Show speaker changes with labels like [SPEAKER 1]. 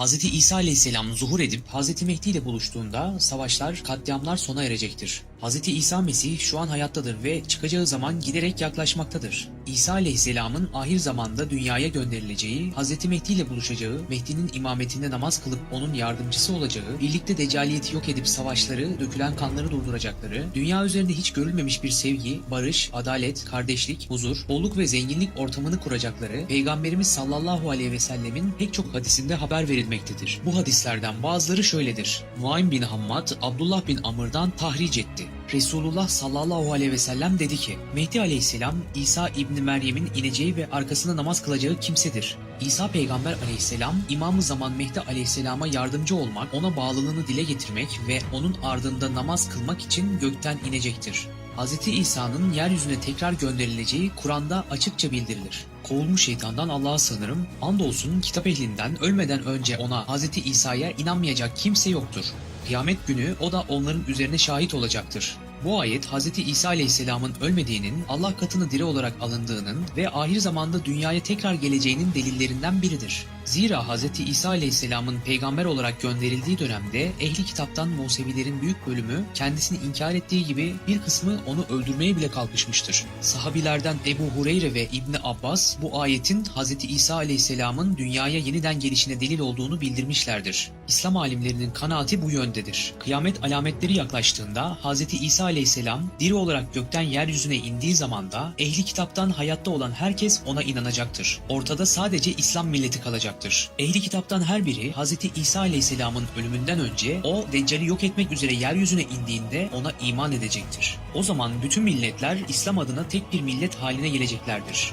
[SPEAKER 1] Hz. İsa aleyhisselam zuhur edip Hz. Mehdi ile buluştuğunda savaşlar, katliamlar sona erecektir. Hz. İsa Mesih şu an hayattadır ve çıkacağı zaman giderek yaklaşmaktadır. İsa aleyhisselamın ahir zamanda dünyaya gönderileceği, Hz. Mehdi ile buluşacağı, Mehdi'nin imametinde namaz kılıp onun yardımcısı olacağı, birlikte decaliyeti yok edip savaşları, dökülen kanları durduracakları, dünya üzerinde hiç görülmemiş bir sevgi, barış, adalet, kardeşlik, huzur, bolluk ve zenginlik ortamını kuracakları, Peygamberimiz sallallahu aleyhi ve sellemin pek çok hadisinde haber verilmektedir. Bu hadislerden bazıları şöyledir. Nuaym bin Hammad, Abdullah bin Amr'dan tahric etti. Resulullah sallallahu aleyhi ve sellem dedi ki, Mehdi aleyhisselam İsa İbni Meryem'in ineceği ve arkasında namaz kılacağı kimsedir. İsa peygamber aleyhisselam imamı zaman Mehdi aleyhisselama yardımcı olmak, ona bağlılığını dile getirmek ve onun ardında namaz kılmak için gökten inecektir. Hz. İsa'nın yeryüzüne tekrar gönderileceği Kur'an'da açıkça bildirilir. Kovulmuş şeytandan Allah'a sığınırım. Andolsun kitap ehlinden ölmeden önce ona Hz. İsa'ya inanmayacak kimse yoktur. Kıyamet günü o da onların üzerine şahit olacaktır. Bu ayet Hz. İsa Aleyhisselam'ın ölmediğinin, Allah katını diri olarak alındığının ve ahir zamanda dünyaya tekrar geleceğinin delillerinden biridir. Zira Hz. İsa Aleyhisselam'ın peygamber olarak gönderildiği dönemde ehli kitaptan Musevilerin büyük bölümü kendisini inkar ettiği gibi bir kısmı onu öldürmeye bile kalkışmıştır. Sahabilerden Ebu Hureyre ve İbni Abbas bu ayetin Hz. İsa Aleyhisselam'ın dünyaya yeniden gelişine delil olduğunu bildirmişlerdir. İslam alimlerinin kanaati bu yöndedir. Kıyamet alametleri yaklaştığında Hz. İsa Aleyhisselam diri olarak gökten yeryüzüne indiği zamanda ehli kitaptan hayatta olan herkes ona inanacaktır. Ortada sadece İslam milleti kalacaktır. Ehli kitaptan her biri Hz. İsa Aleyhisselam'ın ölümünden önce o Deccal'i yok etmek üzere yeryüzüne indiğinde ona iman edecektir. O zaman bütün milletler İslam adına tek bir millet haline geleceklerdir.